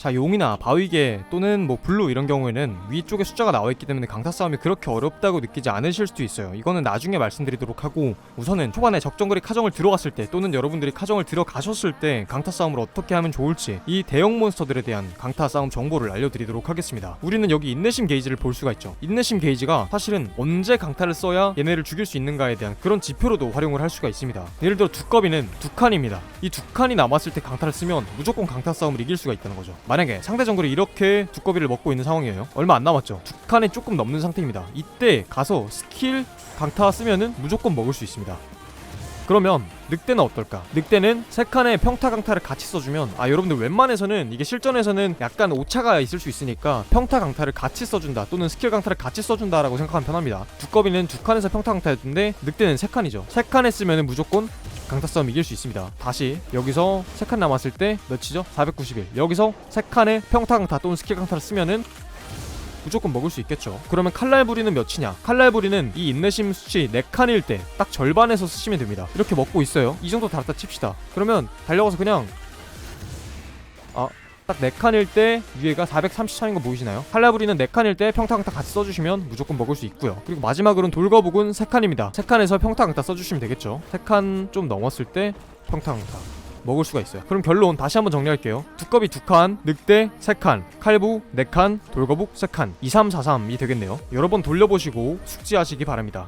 자 용이나 바위개 또는 뭐 블루 이런 경우에는 위쪽에 숫자가 나와 있기 때문에 강타 싸움이 그렇게 어렵다고 느끼지 않으실 수도 있어요. 이거는 나중에 말씀드리도록 하고 우선은 초반에 적정거리 카정을 들어갔을 때 또는 여러분들이 카정을 들어가셨을 때 강타 싸움을 어떻게 하면 좋을지 이 대형 몬스터들에 대한 강타 싸움 정보를 알려드리도록 하겠습니다. 우리는 여기 인내심 게이지를 볼 수가 있죠. 인내심 게이지가 사실은 언제 강타를 써야 얘네를 죽일 수 있는가에 대한 그런 지표로도 활용을 할 수가 있습니다. 예를 들어 두꺼비는 두 칸입니다. 이 두 칸이 남았을 때 강타를 쓰면 무조건 강타 싸움을 이길 수가 있다는 거죠 만약에 상대 정글이 이렇게 두꺼비를 먹고 있는 상황이에요. 얼마 안 남았죠. 두 칸에 조금 넘는 상태입니다. 이때 가서 스킬 강타 쓰면은 무조건 먹을 수 있습니다. 그러면 늑대는 어떨까? 늑대는 세 칸의 평타 강타를 같이 써주면 아 여러분들 웬만해서는 이게 실전에서는 약간 오차가 있을 수 있으니까 평타 강타를 같이 써준다 또는 스킬 강타를 같이 써준다라고 생각하면 편합니다. 두꺼비는 두 칸에서 평타 강타 했는데 늑대는 세 칸이죠. 세 칸에 쓰면은 무조건 강타 싸움 이길 수 있습니다 다시 여기서 세칸 남았을 때 몇이죠? 491 여기서 세 칸의 평타 강타 또는 스킬 강타를 쓰면은 무조건 먹을 수 있겠죠. 그러면 칼날부리는 몇이냐? 칼날부리는 이 인내심 수치 4칸일 때 딱 절반에서 쓰시면 됩니다. 이렇게 먹고 있어요. 이 정도 달았다 칩시다. 그러면 달려가서 그냥 아, 딱 4칸일 때 위에가 433인 거 보이시나요? 칼날부리는 4칸일 때 평타강타 같이 써주시면 무조건 먹을 수 있고요. 그리고 마지막으로는 돌거북은 3칸입니다. 3칸에서 평타강타 써주시면 되겠죠. 3칸 좀 넘었을 때 평타강타 먹을 수가 있어요. 그럼 결론 다시 한번 정리할게요. 두꺼비 2칸, 늑대 3칸, 칼부 4칸, 돌거북 3칸. 2, 3, 4, 3이 되겠네요. 여러 번 돌려보시고 숙지하시기 바랍니다.